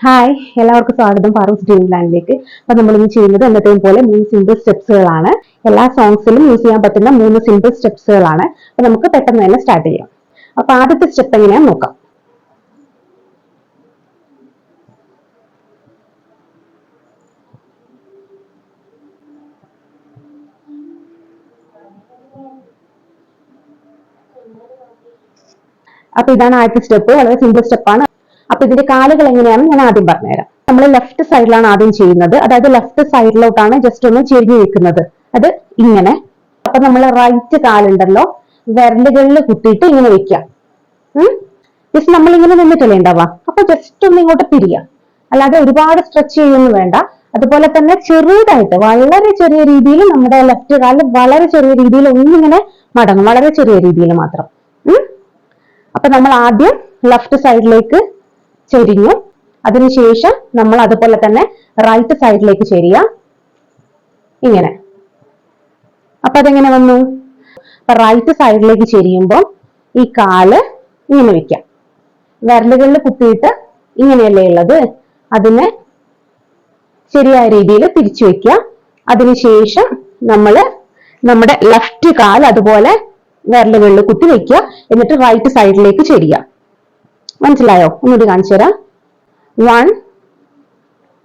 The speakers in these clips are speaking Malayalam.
ഹായ് എല്ലാവർക്കും സ്വാഗതം പാറൂസ് ഡ്രീം ലാൻഡിലേക്ക് അപ്പൊ നമ്മൾ ഇന്ന് ചെയ്യുന്നത് എന്നത്തെയും പോലെ മൂന്ന് സിമ്പിൾ സ്റ്റെപ്സുകളാണ് എല്ലാ സോങ്സിലും യൂസ് ചെയ്യാൻ പറ്റുന്ന മൂന്ന് സിമ്പിൾ സ്റ്റെപ്സുകളാണ് അപ്പൊ നമുക്ക് പെട്ടെന്ന് തന്നെ സ്റ്റാർട്ട് ചെയ്യാം. അപ്പൊ ആദ്യത്തെ സ്റ്റെപ്പ് എങ്ങനെയാ നോക്കാം. അപ്പൊ ഇതാണ് ആദ്യത്തെ സ്റ്റെപ്പ് വളരെ സിമ്പിൾ സ്റ്റെപ്പാണ് അപ്പൊ ഇതിന്റെ കാലുകൾ എങ്ങനെയാണെന്ന് ഞാൻ ആദ്യം പറഞ്ഞുതരാം. നമ്മൾ ലെഫ്റ്റ് സൈഡിലാണ് ആദ്യം ചെയ്യുന്നത്. അതായത് ലെഫ്റ്റ് സൈഡിലോട്ടാണ് ജസ്റ്റ് ഒന്ന് ചെരിഞ്ഞു വെക്കുന്നത് അത് ഇങ്ങനെ. അപ്പൊ നമ്മൾ റൈറ്റ് കാലുണ്ടല്ലോ. വിരലുകളിൽ കുത്തിയിട്ട് ഇങ്ങനെ വെക്കാം ജസ്റ്റ് നമ്മൾ ഇങ്ങനെ നിന്നിട്ടല്ലേ ഉണ്ടാവുക. അപ്പൊ ജസ്റ്റ് ഒന്ന് ഇങ്ങോട്ട് തിരിയാം അല്ലാതെ ഒരുപാട് സ്ട്രെച്ച് ചെയ്യൊന്നും വേണ്ട. അതുപോലെ തന്നെ ചെറുതായിട്ട് വളരെ ചെറിയ രീതിയിൽ നമ്മുടെ ലെഫ്റ്റ് കാൽ വളരെ ചെറിയ രീതിയിൽ ഒന്നിങ്ങനെ മടങ്ങും. വളരെ ചെറിയ രീതിയിൽ മാത്രം. അപ്പൊ നമ്മൾ ആദ്യം ലെഫ്റ്റ് സൈഡിലേക്ക് ചെരിഞ്ഞു. അതിനുശേഷം നമ്മൾ അതുപോലെ തന്നെ റൈറ്റ് സൈഡിലേക്ക് ചെരിയ ഇങ്ങനെ. അപ്പൊ അതെങ്ങനെ വന്നു? അപ്പൊ റൈറ്റ് സൈഡിലേക്ക് ചെരിയുമ്പോൾ ഈ കാൽ ഇങ്ങനെ വെക്കാം. വിരലുകളിൽ കുത്തിയിട്ട് ഇങ്ങനെയല്ലേ ഉള്ളത്? അതിനെ ശരിയായ രീതിയിൽ തിരിച്ചു വെക്കുക. അതിനുശേഷം നമ്മൾ നമ്മുടെ ലെഫ്റ്റ് കാൽ അതുപോലെ വിരലുകളിൽ കുത്തി വെക്കുക. എന്നിട്ട് റൈറ്റ് സൈഡിലേക്ക് ചെരിയുക മനസ്സിലായോ? ഒന്നുകൂടി കാണിച്ചു തരാം. വൺ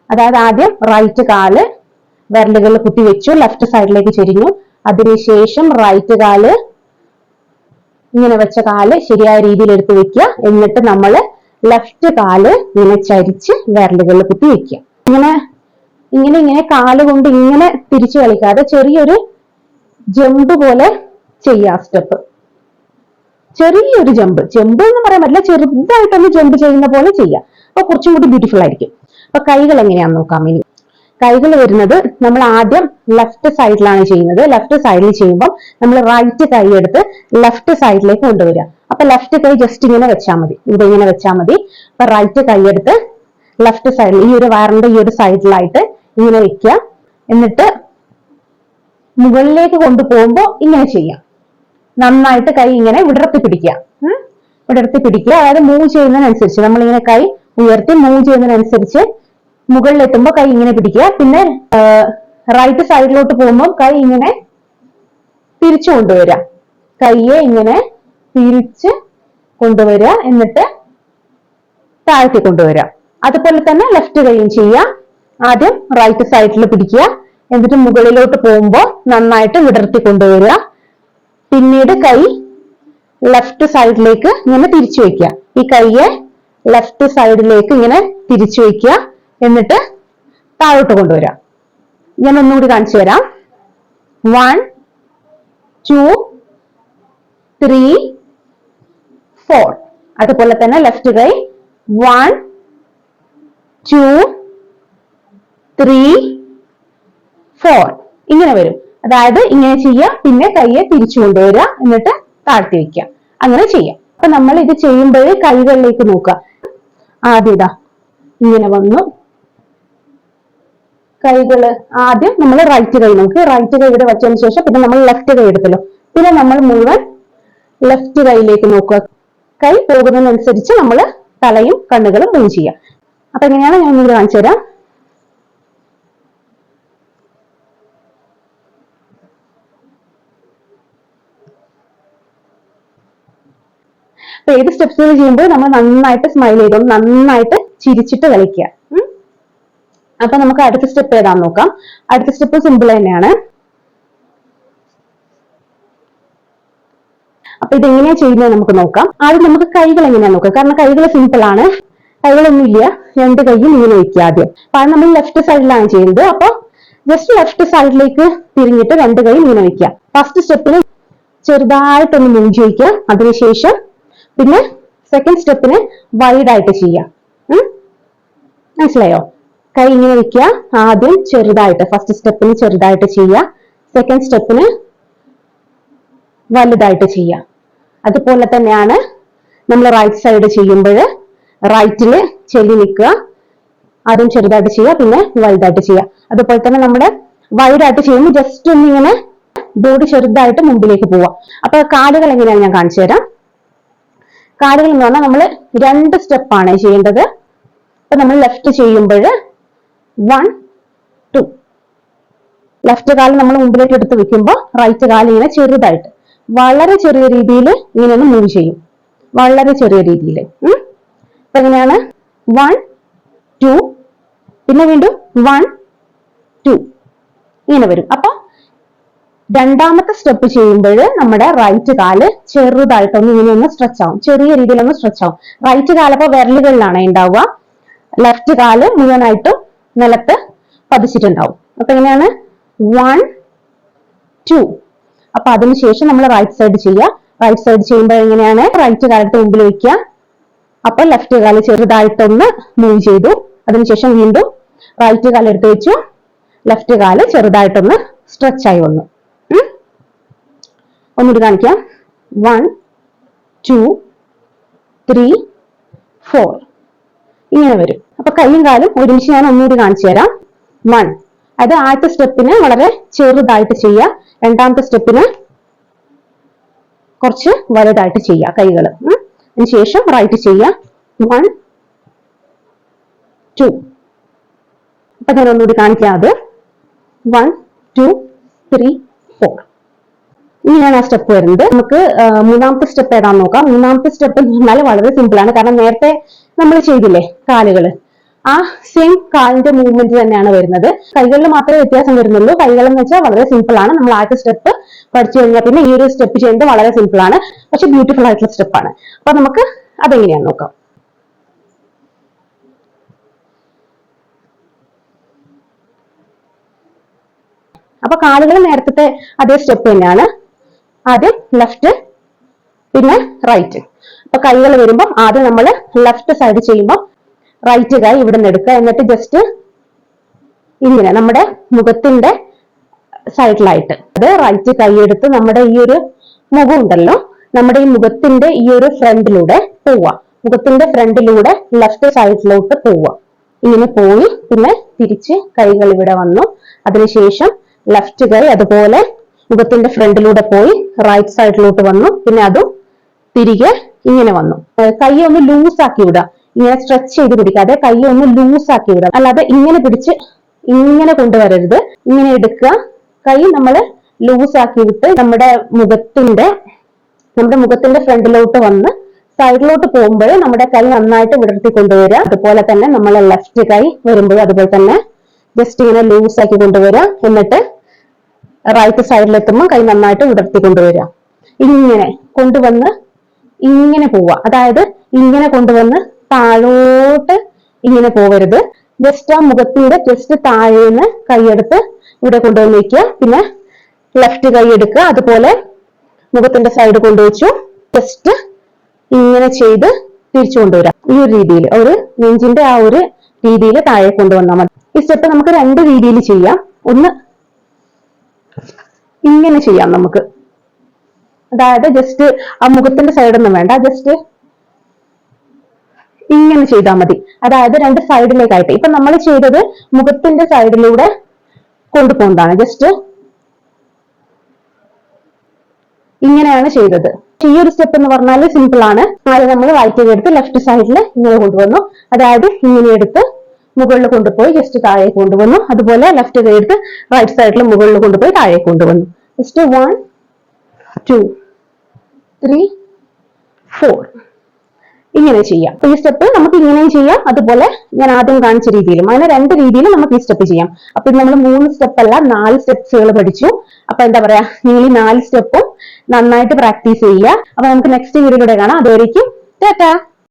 അതായത് ആദ്യം റൈറ്റ് കാൽ വിരലുകളിൽ കുത്തി വെച്ചു ലെഫ്റ്റ് സൈഡിലേക്ക് ചെരിഞ്ഞു. അതിനുശേഷം റൈറ്റ് കാൽ ഇങ്ങനെ വെച്ച കാൽ ശരിയായ രീതിയിൽ എടുത്ത് വെക്കുക. എന്നിട്ട് നമ്മൾ ലെഫ്റ്റ് കാൽ ഇങ്ങനെ ചരിച്ച് വിരലുകളിൽ കുത്തി വെക്കുക. ഇങ്ങനെ ഇങ്ങനെ ഇങ്ങനെ കാൽ കൊണ്ട് ഇങ്ങനെ തിരിച്ചു കളിക്കാതെ ചെറിയൊരു ജമ്പ് പോലെ ചെയ്യുക സ്റ്റെപ്പ് ചെറിയൊരു ജമ്പ് ജമ്പ് എന്ന് പറയാൻ പറ്റില്ല ചെറുതായിട്ടൊന്ന് ജമ്പ് ചെയ്യുന്ന പോലെ ചെയ്യാം. അപ്പൊ കുറച്ചും കൂടി ബ്യൂട്ടിഫുൾ ആയിരിക്കും. അപ്പൊ കൈകൾ എങ്ങനെയാന്ന് നോക്കാം. ഇനി കൈകൾ വരുന്നത് നമ്മൾ ആദ്യം ലെഫ്റ്റ് സൈഡിലാണ് ചെയ്യുന്നത്. ലെഫ്റ്റ് സൈഡിൽ ചെയ്യുമ്പോൾ നമ്മൾ റൈറ്റ് കൈ എടുത്ത് ലെഫ്റ്റ് സൈഡിലേക്ക് കൊണ്ടുവരിക. അപ്പൊ ലെഫ്റ്റ് കൈ ജസ്റ്റ് ഇങ്ങനെ വെച്ചാൽ മതി. ഇവിടെ ഇങ്ങനെ വെച്ചാൽ മതി. അപ്പൊ റൈറ്റ് കൈ എടുത്ത് ലെഫ്റ്റ് സൈഡിൽ ഈ ഒരു വയറിന്റെ ഈ ഒരു സൈഡിലായിട്ട് ഇങ്ങനെ വെക്കുക. എന്നിട്ട് മുകളിലേക്ക് കൊണ്ടുപോകുമ്പോൾ ഇങ്ങനെ ചെയ്യാം. നന്നായിട്ട് കൈ ഇങ്ങനെ വിടർത്തി പിടിക്കുക. വിടർത്തി പിടിക്കുക. അതായത് മൂവ് ചെയ്യുന്നതിനനുസരിച്ച് നമ്മളിങ്ങനെ കൈ ഉയർത്തി മൂവ് ചെയ്യുന്നതിനനുസരിച്ച് മുകളിലെത്തുമ്പോൾ കൈ ഇങ്ങനെ പിടിക്കുക. പിന്നെ റൈറ്റ് സൈഡിലോട്ട് പോകുമ്പോൾ കൈ ഇങ്ങനെ തിരിച്ചു കൊണ്ടുവരിക. കൈയെ ഇങ്ങനെ തിരിച്ച് കൊണ്ടുവരിക. എന്നിട്ട് താഴ്ത്തി കൊണ്ടുവരിക. അതുപോലെ തന്നെ ലെഫ്റ്റ് കൈയും ചെയ്യുക. ആദ്യം റൈറ്റ് സൈഡിൽ പിടിക്കുക. എന്നിട്ട് മുകളിലോട്ട് പോകുമ്പോൾ നന്നായിട്ട് വിടർത്തി കൊണ്ടുവരിക. പിന്നീട് കൈ ലെഫ്റ്റ് സൈഡിലേക്ക് ഇങ്ങനെ തിരിച്ചു വയ്ക്കുക. ഈ കൈയെ ലെഫ്റ്റ് സൈഡിലേക്ക് ഇങ്ങനെ തിരിച്ചു വയ്ക്കുക. എന്നിട്ട് താഴോട്ട് കൊണ്ടുവരാം ഞാൻ ഒന്നുകൂടി കാണിച്ചു തരാം. വൺ ടു ത്രീ ഫോർ അതുപോലെ തന്നെ ലെഫ്റ്റ് കൈ. വൺ ടു ത്രീ ഫോർ ഇങ്ങനെ വരും. അതായത് ഇങ്ങനെ ചെയ്യുക പിന്നെ കൈയെ തിരിച്ചു കൊണ്ടുവരിക എന്നിട്ട് താഴ്ത്തി വെക്കുക. അങ്ങനെ ചെയ്യാം അപ്പൊ നമ്മൾ ഇത് ചെയ്യുമ്പോൾ കൈകളിലേക്ക് നോക്കുക. ആദ്യം ഇതാ ഇങ്ങനെ വന്നു. കൈകൾ ആദ്യം നമ്മൾ റൈറ്റ് കൈ നമുക്ക് റൈറ്റ് കൈ ഇവിടെ വെച്ചതിന് ശേഷം പിന്നെ നമ്മൾ ലെഫ്റ്റ് കൈ എടുത്തല്ലോ. പിന്നെ നമ്മൾ മുഴുവൻ ലെഫ്റ്റ് കൈയിലേക്ക് നോക്കുക. കൈ പോകുന്നതിനനുസരിച്ച് നമ്മൾ തലയും കണ്ണുകളും മൂവ് ചെയ്യാം അപ്പൊ എങ്ങനെയാണ് ഞാൻ ഇങ്ങനെ കാണിച്ചു തരാം? അപ്പൊ ഏത് സ്റ്റെപ്സുകൾ ചെയ്യുമ്പോൾ നമ്മൾ നന്നായിട്ട് സ്മൈൽ ചെയ്തോളും നന്നായിട്ട് ചിരിച്ചിട്ട് കളിക്കുക. അപ്പൊ നമുക്ക് അടുത്ത സ്റ്റെപ്പ് ഏതാന്ന് നോക്കാം. അടുത്ത സ്റ്റെപ്പ് സിമ്പിൾ തന്നെയാണ്. അപ്പൊ ഇതെങ്ങനെയാ ചെയ്യുന്നത് നമുക്ക് നോക്കാം. ആദ്യം നമുക്ക് കൈകൾ എങ്ങനെയാ നോക്കാം കാരണം കൈകൾ സിമ്പിൾ ആണ്. കൈകളൊന്നും ഇല്ല. രണ്ട് കൈയും ഇങ്ങനെ വെക്കുക ആദ്യം. കാരണം നമ്മൾ ലെഫ്റ്റ് സൈഡിലാണ് ചെയ്യുന്നത്. അപ്പൊ ജസ്റ്റ് ലെഫ്റ്റ് സൈഡിലേക്ക് തിരിഞ്ഞിട്ട് രണ്ട് കൈ ഇങ്ങനെ വെക്കുക. ഫസ്റ്റ് സ്റ്റെപ്പിൽ ചെറുതായിട്ടൊന്ന് മുഞ്ചി വയ്ക്കുക അതിനുശേഷം പിന്നെ സെക്കൻഡ് സ്റ്റെപ്പിന് വൈഡ് ആയിട്ട് ചെയ്യാം? മനസ്സിലായോ? കൈ ഇങ്ങനെ വെക്കുക. ആദ്യം ചെറുതായിട്ട് ഫസ്റ്റ് സ്റ്റെപ്പിന് ചെറുതായിട്ട് ചെയ്യുക. സെക്കൻഡ് സ്റ്റെപ്പിന് വലുതായിട്ട് ചെയ്യുക. അതുപോലെ തന്നെയാണ് നമ്മൾ റൈറ്റ് സൈഡ് ചെയ്യുമ്പോൾ റൈറ്റിൽ ചെല്ലി നിൽക്കുക. ആദ്യം ചെറുതായിട്ട് ചെയ്യുക പിന്നെ വലുതായിട്ട് ചെയ്യുക. അതുപോലെ തന്നെ നമ്മുടെ വൈഡായിട്ട് ചെയ്യുമ്പോൾ ജസ്റ്റ് ഒന്നിങ്ങനെ ബോഡി ചെറുതായിട്ട് മുമ്പിലേക്ക് പോവുക. അപ്പൊ കാലുകൾ എങ്ങനെയാണ് ഞാൻ കാണിച്ചു തരാം. കാലുകൾ എന്ന് പറഞ്ഞാൽ നമ്മൾ രണ്ട് സ്റ്റെപ്പാണ് ചെയ്യേണ്ടത്. അപ്പൊ നമ്മൾ ലെഫ്റ്റ് ചെയ്യുമ്പോൾ വൺ ടു ലെഫ്റ്റ് കാൽ നമ്മൾ മുമ്പിലേക്ക് എടുത്ത് വെക്കുമ്പോൾ റൈറ്റ് കാൽ ഇങ്ങനെ ചെറുതായിട്ട് വളരെ ചെറിയ രീതിയിൽ ഇങ്ങനെ ഒന്ന് മൂവ് ചെയ്യും. വളരെ ചെറിയ രീതിയിൽ. അപ്പൊ എങ്ങനെയാണ്? വൺ ടു പിന്നെ വീണ്ടും വൺ ടു ഇങ്ങനെ വരും. അപ്പൊ രണ്ടാമത്തെ സ്റ്റെപ്പ് ചെയ്യുമ്പോൾ നമ്മുടെ റൈറ്റ് കാൽ ചെറുതായിട്ടൊന്ന് ഇങ്ങനെ ഒന്ന് സ്ട്രെച്ച് ആവും. ചെറിയ രീതിയിൽ ഒന്ന് സ്ട്രെച്ച് ആവും റൈറ്റ് കാലപ്പോ വിരലുകളിലാണ് ഉണ്ടാവുക. ലെഫ്റ്റ് കാൽ മുഴുവനായിട്ടും നിലത്ത് പതിച്ചിട്ടുണ്ടാവും. അപ്പൊ എങ്ങനെയാണ്? വൺ ടു അപ്പൊ അതിനുശേഷം നമ്മൾ റൈറ്റ് സൈഡ് ചെയ്യുക. റൈറ്റ് സൈഡ് ചെയ്യുമ്പോൾ എങ്ങനെയാണ്? റൈറ്റ് കാലത്ത് മുമ്പിൽ വയ്ക്കുക. അപ്പൊ ലെഫ്റ്റ് കാൽ ചെറുതായിട്ടൊന്ന് മൂവ് ചെയ്തു. അതിനുശേഷം വീണ്ടും റൈറ്റ് കാലെടുത്ത് വെച്ചു. ലെഫ്റ്റ് കാൽ ചെറുതായിട്ടൊന്ന് സ്ട്രെച്ച് ആയി വന്നു. ഒന്നുകൂടി കാണിക്കാം. വൺ ടു ത്രീ ഫോർ ഇങ്ങനെ വരും. അപ്പൊ കൈയും കാലും ഒരുമിച്ച് ഞാൻ ഒന്നുകൂടി കാണിച്ചു തരാം. വൺ അത് ആദ്യത്തെ സ്റ്റെപ്പിന് വളരെ ചെറുതായിട്ട് ചെയ്യുക. രണ്ടാമത്തെ സ്റ്റെപ്പിന് കുറച്ച് വലുതായിട്ട് ചെയ്യുക കൈകൾ അതിനുശേഷം റൈറ്റ് ചെയ്യുക. വൺ ടു അപ്പൊ ഞാൻ ഒന്നുകൂടി കാണിക്കാം അത്. വൺ ടു ത്രീ ഫോർ ഇങ്ങനെയാണ് ആ സ്റ്റെപ്പ് വരുന്നത്. നമുക്ക് മൂന്നാമത്തെ സ്റ്റെപ്പ് ഏതാന്ന് നോക്കാം. മൂന്നാമത്തെ സ്റ്റെപ്പ് എന്ന് വളരെ സിമ്പിൾ ആണ്. കാരണം നേരത്തെ നമ്മൾ ചെയ്തില്ലേ കാലുകൾ ആ സെയിം കാലിന്റെ മൂവ്മെന്റ് തന്നെയാണ് വരുന്നത്. കൈകളിൽ മാത്രമേ വ്യത്യാസം വരുന്നുള്ളൂ. കൈകൾ എന്ന് വെച്ചാൽ വളരെ സിമ്പിൾ ആണ്. നമ്മൾ ആദ്യത്തെ സ്റ്റെപ്പ് പഠിച്ചു കഴിഞ്ഞാൽ പിന്നെ ഈ ഒരു സ്റ്റെപ്പ് ചെയ്യുന്നത് വളരെ സിമ്പിൾ ആണ്. പക്ഷെ ബ്യൂട്ടിഫുൾ ആയിട്ടുള്ള സ്റ്റെപ്പാണ് അപ്പൊ നമുക്ക് അതെങ്ങനെയാന്ന് നോക്കാം. അപ്പൊ കാലുകൾ നേരത്തെ അതേ സ്റ്റെപ്പ് തന്നെയാണ്. ആദ്യം ലെഫ്റ്റ് പിന്നെ റൈറ്റ് അപ്പൊ കൈകൾ വരുമ്പോൾ ആദ്യം നമ്മൾ ലെഫ്റ്റ് സൈഡ് ചെയ്യുമ്പോൾ റൈറ്റ് കൈ ഇവിടെ നിന്ന് എടുക്കുക. എന്നിട്ട് ജസ്റ്റ് ഇങ്ങനെ നമ്മുടെ മുഖത്തിന്റെ സൈഡിലായിട്ട് അത് റൈറ്റ് കൈ എടുത്ത് നമ്മുടെ ഈ ഒരു മുഖം ഉണ്ടല്ലോ നമ്മുടെ ഈ മുഖത്തിന്റെ ഈ ഒരു ഫ്രണ്ടിലൂടെ പോവുക. മുഖത്തിന്റെ ഫ്രണ്ടിലൂടെ ലെഫ്റ്റ് സൈഡിലോട്ട് പോവുക. ഇങ്ങനെ പോയി പിന്നെ തിരിച്ച് കൈകൾ ഇവിടെ വന്നു. അതിനുശേഷം ലെഫ്റ്റ് കൈ അതുപോലെ മുഖത്തിന്റെ ഫ്രണ്ടിലൂടെ പോയി റൈറ്റ് സൈഡിലോട്ട് വന്നു. പിന്നെ അതും തിരികെ ഇങ്ങനെ വന്നു. കൈ ഒന്ന് ലൂസ് ആക്കി വിടുക. ഇങ്ങനെ സ്ട്രെച്ച് ചെയ്ത് പിടിക്കാതെ കൈ ഒന്ന് ലൂസ് ആക്കി വിടുക. അല്ലാതെ ഇങ്ങനെ പിടിച്ച് ഇങ്ങനെ കൊണ്ടുവരരുത്. ഇങ്ങനെ എടുക്കുക. കൈ നമ്മൾ ലൂസ് ആക്കി വിട്ട് നമ്മുടെ മുഖത്തിന്റെ നമ്മുടെ മുഖത്തിന്റെ ഫ്രണ്ടിലോട്ട് വന്ന് സൈഡിലോട്ട് പോകുമ്പോൾ നമ്മുടെ കൈ നന്നായിട്ട് വിടർത്തി കൊണ്ടുവരിക. അതുപോലെ തന്നെ നമ്മൾ ലെഫ്റ്റ് കൈ വരുമ്പോൾ അതുപോലെ തന്നെ ജസ്റ്റ് ഇങ്ങനെ ലൂസ് ആക്കി കൊണ്ടുവരിക. എന്നിട്ട് റൈറ്റ് സൈഡിലെത്തുമ്പോൾ കൈ നന്നായിട്ട് ഉടർത്തി കൊണ്ടുവരിക. ഇങ്ങനെ കൊണ്ടുവന്ന് ഇങ്ങനെ പോവുക. അതായത് ഇങ്ങനെ കൊണ്ടുവന്ന് താഴോട്ട് ഇങ്ങനെ പോവരുത്. ജസ്റ്റ് ആ മുഖത്തിന്റെ ജസ്റ്റ് താഴേന്ന് കൈയെടുത്ത് ഇവിടെ കൊണ്ടുവന്ന് വയ്ക്കുക. പിന്നെ ലെഫ്റ്റ് കൈ എടുക്കുക. അതുപോലെ മുഖത്തിന്റെ സൈഡ് കൊണ്ടുവച്ചു ജസ്റ്റ് ഇങ്ങനെ ചെയ്ത് തിരിച്ചു കൊണ്ടുവരാം ഈ ഒരു രീതിയിൽ ഒരു നെഞ്ചിന്റെ ആ ഒരു രീതിയിൽ താഴെ കൊണ്ടുവന്നാൽ മതി. ഈ സ്റ്റെപ്പ് നമുക്ക് രണ്ട് രീതിയിൽ ചെയ്യാം. ഒന്ന് ഇങ്ങനെ ചെയ്യാം നമുക്ക്. അതായത് ജസ്റ്റ് ആ മുഖത്തിന്റെ സൈഡൊന്നും വേണ്ട ജസ്റ്റ് ഇങ്ങനെ ചെയ്താൽ മതി. അതായത് രണ്ട് സൈഡിലേക്കായിട്ട് ഇപ്പൊ നമ്മൾ ചെയ്തത് മുഖത്തിന്റെ സൈഡിലൂടെ കൊണ്ടുപോകുന്നതാണ് ജസ്റ്റ് ഇങ്ങനെയാണ് ചെയ്തത്. ഈ ഒരു സ്റ്റെപ്പ് എന്ന് പറഞ്ഞാൽ സിമ്പിൾ ആണ്. ആദ്യം നമ്മൾ വൈറ്റിംഗ് എടുത്ത് ലെഫ്റ്റ് സൈഡിൽ ഇങ്ങനെ കൊണ്ടുവന്നു. അതായത് ഇങ്ങനെ എടുത്ത് മുകളിൽ കൊണ്ടുപോയി ജസ്റ്റ് താഴെ കൊണ്ടുവന്നു. അതുപോലെ ലെഫ്റ്റ് കൈ എടുത്ത് റൈറ്റ് സൈഡിൽ മുകളിൽ കൊണ്ടുപോയി താഴെ കൊണ്ടുവന്നു. Just one two three four ഇങ്ങനെ ചെയ്യാം. അപ്പൊ ഈ സ്റ്റെപ്പ് നമുക്ക് ഇങ്ങനെയും ചെയ്യാം. അതുപോലെ ഞാൻ ആദ്യം കാണിച്ച രീതിയിലും അങ്ങനെ രണ്ട് രീതിയിലും നമുക്ക് ഈ സ്റ്റെപ്പ് ചെയ്യാം. അപ്പൊ ഇത് നമ്മൾ മൂന്ന് സ്റ്റെപ്പ് അല്ല നാല് സ്റ്റെപ്സുകൾ പഠിച്ചു. അപ്പൊ എന്താ പറയാ ഈ നാല് സ്റ്റെപ്പും നന്നായിട്ട് പ്രാക്ടീസ് ചെയ്യുക. അപ്പൊ നമുക്ക് നെക്സ്റ്റ് വീഡിയോയിലൂടെ കാണാം. അതുവരേക്കും ടാറ്റാ!